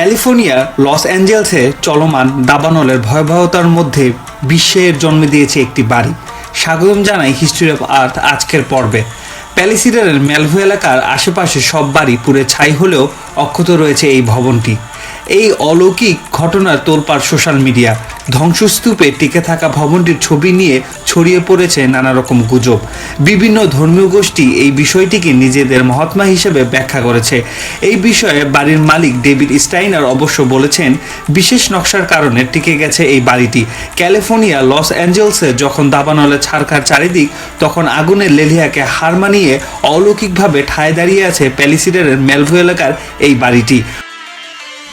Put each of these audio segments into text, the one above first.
California, loss অ্যাঞ্জেলসে চলমান দাবানলের ভয়াবহতার মধ্যে বিশ্বের জন্ম দিয়েছে একটি বাড়ি। স্বাগতম জানাই হিস্ট্রি অফ আর্থ আজকের পর্বে। প্যালিসিডারের মেলভু এলাকার আশেপাশে সব বাড়ি পুড়ে ছাই হলেও অক্ষত রয়েছে এই ভবনটি। এই অলৌকিক ঘটনার তোলপাড় সোশ্যাল মিডিয়া। ধ্বংসস্তূপে টিকে থাকা ভবনটির ছবি নিয়ে ছড়িয়ে পড়েছে নানা রকম গুজব। বিভিন্ন ধর্মীয় গোষ্ঠী এই বিষয়টিকে নিজেদের মহাত্মা হিসেবে ব্যাখ্যা করেছে। এই বিষয়ে বাড়ির মালিক ডেভিড স্টাইনার অবশ্য বলেছেন, বিশেষ নকশার কারণে টিকে গেছে এই বাড়িটি। ক্যালিফোর্নিয়া, লস অ্যাঞ্জেলসে যখন দাবানলে ছাড়খার চারিদিক, তখন আগুনের লেলিয়াকে হার মানিয়ে অলৌকিকভাবে ঠায় দাঁড়িয়ে আছে প্যালিসিডারের মেলভু এলাকার এই বাড়িটি।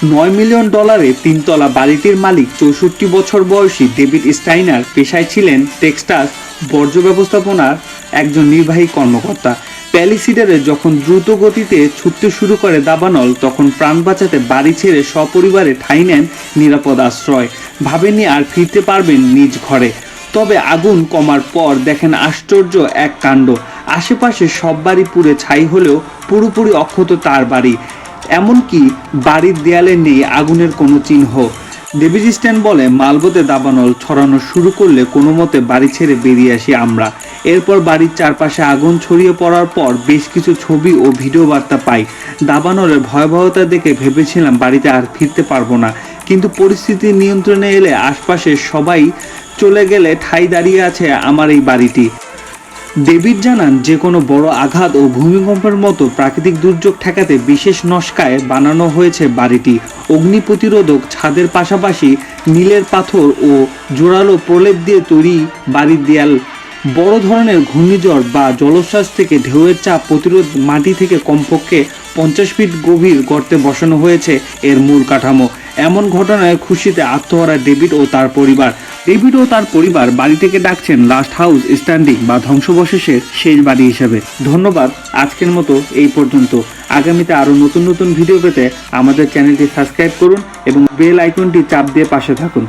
নয় মিলিয়ন ডলারে তিনতলা বাড়িটির মালিক চৌষট্টি বছর বয়সী ডেভিড স্টাইনার পেশায় ছিলেন টেক্সটাস বর্জ্য ব্যবস্থাপনার একজন নির্বাহী কর্মকর্তা। প্যালিসিডারে যখন দ্রুত গতিতে ছুটতে শুরু করে দাবানল, তখন প্রাণ বাঁচাতে বাড়ি ছেড়ে সপরিবারে ঠাঁই নেন নিরাপদ আশ্রয়। ভাবেননি আর ফিরতে পারবেন নিজ ঘরে। তবে আগুন কমার পর দেখেন আশ্চর্য এক কাণ্ড। আশেপাশে সব বাড়ি পুড়ে ছাই হলেও পুরোপুরি অক্ষত তার বাড়ি। এমনকি বাড়ির দেয়ালে নেই আগুনের কোনো চিহ্ন। ডেভিড বলে, মালবোতে দাবানল ছড়ানো শুরু করলে কোনো মতে বাড়ি ছেড়ে বেরিয়ে আসি আমরা। এরপর বাড়ির চারপাশে আগুন ছড়িয়ে পড়ার পর বেশ কিছু ছবি ও ভিডিও বার্তা পাই। দাবানলের ভয়াবহতা দেখে ভেবেছিলাম বাড়িতে আর ফিরতে পারব না। কিন্তু পরিস্থিতি নিয়ন্ত্রণে এলে আশপাশে সবাই চলে গেলে ঠাই দাঁড়িয়ে আছে আমার এই বাড়িটি। ডেভিড জানান যে কোনো বড় আঘাত ও ভূমিকম্পের মতো প্রাকৃতিক দুর্যোগ ঠেকাতে বিশেষ নস্কায় বানানো হয়েছে বাড়িটি। অগ্নি প্রতিরোধক ছাদের পাশাপাশি নীলের পাথর ও জোরালো প্রলেপ দিয়ে তৈরি বাড়ির দেয়াল। বড় ধরনের ঘূর্ণিঝড় বা জলোচ্ছ্বাস থেকে ঢেউয়ের চাপ প্রতিরোধ মাটি থেকে কমপক্ষে পঞ্চাশ ফিট গভীর গর্তে বসানো হয়েছে। এর মূল কাঠামো এমন ঘটনায় খুশিতে আত্মহারা ডেভিড ও তার পরিবার। ডেভিড ও তার পরিবার বাড়ি থেকে ডাকছেন লাস্ট হাউস স্ট্যান্ডিং বা ধ্বংসবশেষের শেষ বাড়ি হিসেবে। ধন্যবাদ, আজকের মতো এই পর্যন্ত। আগামীতে আরও নতুন নতুন ভিডিও পেতে আমাদের চ্যানেলটি সাবস্ক্রাইব করুন এবং বেল আইকনটি চাপ দিয়ে পাশে থাকুন।